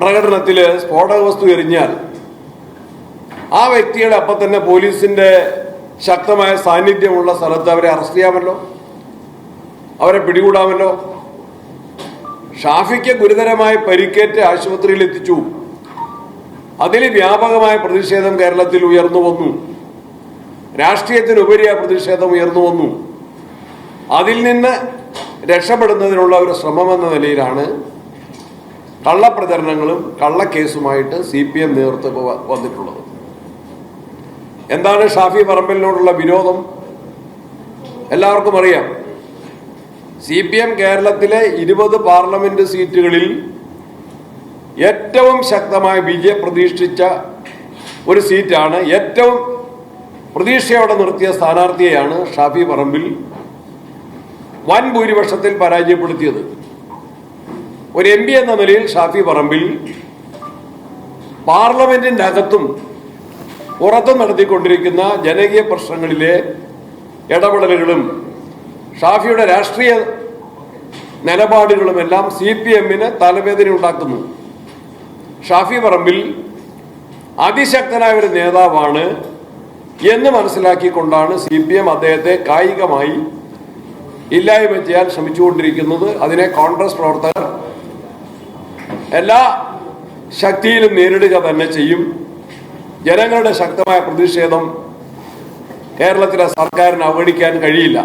പ്രകടനത്തിൽ സ്ഫോടക വസ്തു എറിഞ്ഞാൽ ആ വ്യക്തിയുടെ അപ്പം തന്നെ പോലീസിന്റെ ശക്തമായ സാന്നിധ്യമുള്ള സ്ഥലത്ത് അവരെ അറസ്റ്റ് ചെയ്യാമല്ലോ. അവരെ പിടികൂടാമല്ലോ. ഷാഫിക്ക് ഗുരുതരമായി പരിക്കേറ്റ് ആശുപത്രിയിൽ എത്തിച്ചു. അതിൽ വ്യാപകമായ പ്രതിഷേധം കേരളത്തിൽ ഉയർന്നു വന്നു. രാഷ്ട്രീയത്തിനുപരി ആ പ്രതിഷേധം ഉയർന്നു വന്നു. അതിൽ നിന്ന് രക്ഷപ്പെടുന്നതിനുള്ള ഒരു ശ്രമമെന്ന നിലയിലാണ് കള്ളപ്രചരണങ്ങളും കള്ളക്കേസുമായിട്ട് സി പി എം നേതൃത്വം വന്നിട്ടുള്ളത്. എന്താണ് ഷാഫി പറമ്പലിനോടുള്ള വിരോധം? എല്ലാവർക്കും അറിയാം. സി പി എം കേരളത്തിലെ ഇരുപത് പാർലമെന്റ് സീറ്റുകളിൽ ഏറ്റവും ശക്തമായ വിജയം പ്രതീക്ഷിച്ച ഒരു സീറ്റാണ് ഏറ്റവും പ്രതീക്ഷയോടെ നിർത്തിയ സ്ഥാനാർത്ഥിയെയാണ് ഷാഫി പറമ്പിൽ വൻ ഭൂരിപക്ഷത്തിൽ പരാജയപ്പെടുത്തിയത്. ഒരു എം പി എന്ന നിലയിൽ ഷാഫി പറമ്പിൽ പാർലമെന്റിന്റെ അകത്തും പുറത്തും നടത്തിക്കൊണ്ടിരിക്കുന്ന ജനകീയ പ്രശ്നങ്ങളിലെ ഇടപെടലുകളും ഷാഫിയുടെ രാഷ്ട്രീയ നിലപാടുകളുമെല്ലാം സി പി എമ്മിന് തലവേദന ഉണ്ടാക്കുന്നു. ഷാഫി പറമ്പിൽ അതിശക്തനായ ഒരു നേതാവാണ് എന്ന് മനസ്സിലാക്കിക്കൊണ്ടാണ് സി പി എം അദ്ദേഹത്തെ കായികമായി ഇല്ലായ്മ ചെയ്യാൻ ശ്രമിച്ചുകൊണ്ടിരിക്കുന്നത്. അതിനെ കോൺഗ്രസ് പ്രവർത്തകർ എല്ലാ ശക്തിയിലും നേരിടുക തന്നെ ചെയ്യും. ജനങ്ങളുടെ ശക്തമായ പ്രതിഷേധം കേരളത്തിലെ സർക്കാരിന് അവഗണിക്കാൻ കഴിയില്ല.